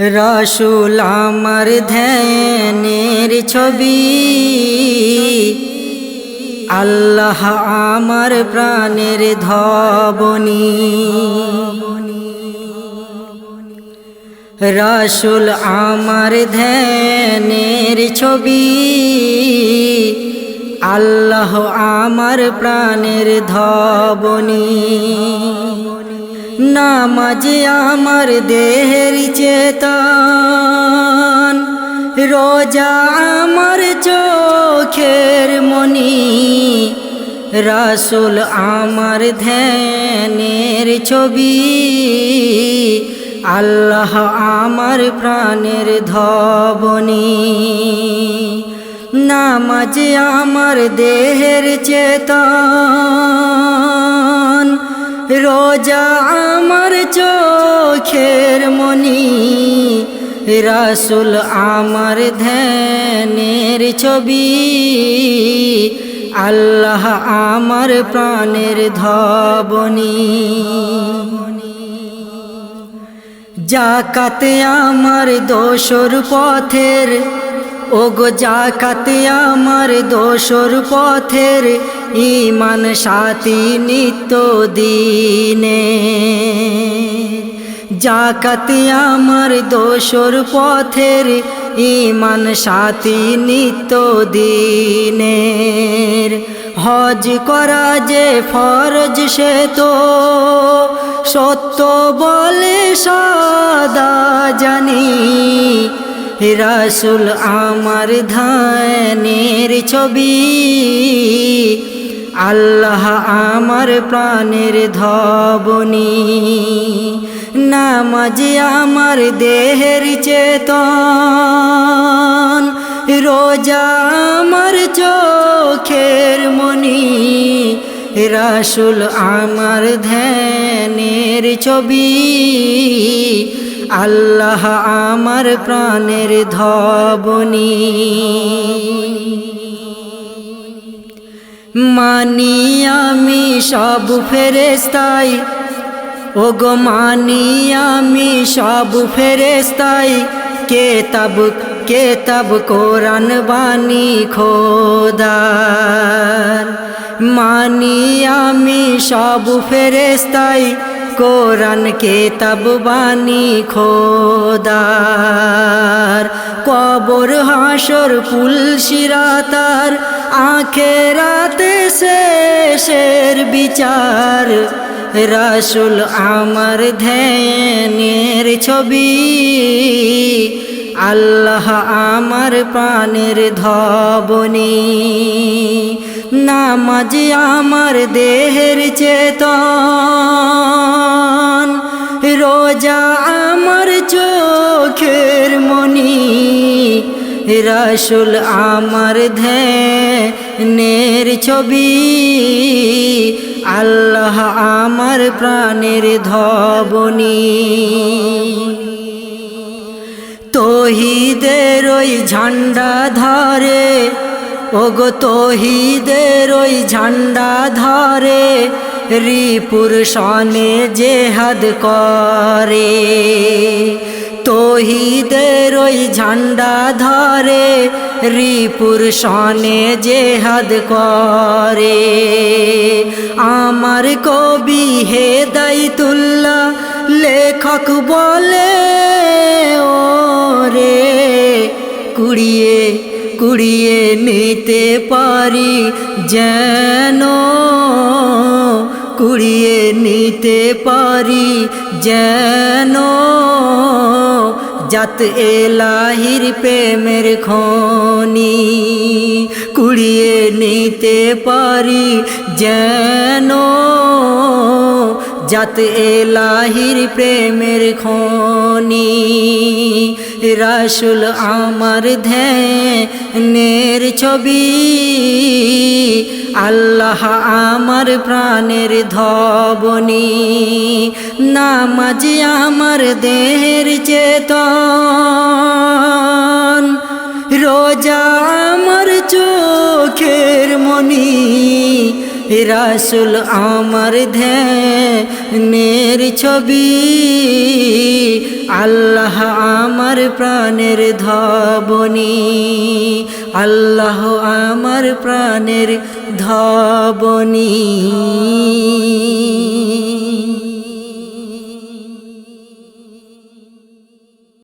রসুল আমার ধ্যানের ছবি। আল্লাহ আমার প্রাণের ধবনি। রসুল আমার ধ্যানের ছবি। আল্লাহ আমার প্রাণের ধবনি। নামাজে আমার দেহের চেতন, রোজা আমার চোখের মনি রাসুল আমার ধ্যানের ছবি, আল্লাহ আমার প্রাণের ধবনি। নামাজ আমার দেহের চেতন রোজা আমার চোখের মনি, রাসুল আমার ধ্যানের ছবি। আল্লাহ আমার প্রাণের ধবনি। জাকাতে আমার দোসর পথের, ওগো জাকাতে আমার দোসর পথের ইমান সাথী নিত্য দিনে। জাকাতে আমার দোসর পথের ইমান সাথী নিত্য দিনের। হজ করা যে ফরজ সে তো, সত্য বলে সদা জানি। রাসুল আমার ধানের ছবি আল্লাহ আমার প্রাণের ধবনি, নামাজ আমার দেহের চেতন, রোজা আমার চোখের মনি রাসুল আমার ধ্যানের ছবি। আল্লাহ আমার প্রাণের ধবনি। মানি আমি সব ফেরেস্তাই। ওগো মানি আমি সব ফেরেস্তাই। কেতাব কেতাব কোরআন বাণী খোদার। মানি আমি সব ফেরেস্তাই, কোরআন, কেতাব বাণী খোদার। কবর, হাসর, ফুল সিরাতার আখেরাতে শেষের বিচার, রাসুল আমার ধ্যানের ছবি। আল্লাহ আমার প্রাণের ধবনি। নামাজ আমার দেহের চেতন। রোজা আমার চোখের মনি। রাসুল, আমার ধ্যানের ছবি। আল্লাহ আমার প্রাণের ধবনি। তহিদের ওই ঝান্ডা ধরে, ওগো তহিদের ওই ঝান্ডা ধরে, রিপুর সনে জেহাদ করে। তহিদের ওই ঝান্ডা ধরে রিপুর সনে জেহাদ করে। আমার কবি হে দাইতুল্লাহ লেখক বলে ও রে কুড়িয়ে কুড়িয়ে নিতে পারি যেন কুড়িয়ে নিতে পারি। যেন জাত এলাহির প্রেমের খনি কুড়িয়ে নিতে পারি। যেন জাত এলাহির প্রেমের খনি রাসুল আমার ধ্যানের ছবি আল্লাহ আমার প্রাণের ধবনি নামাজ আমার দেহের চেতন। রোজা আমার চোখের মনি। রাসুল আমার ধ্যানের ছবি। আল্লাহ আমার প্রাণের ধবনি। আল্লাহ আমার প্রাণের ধবনি।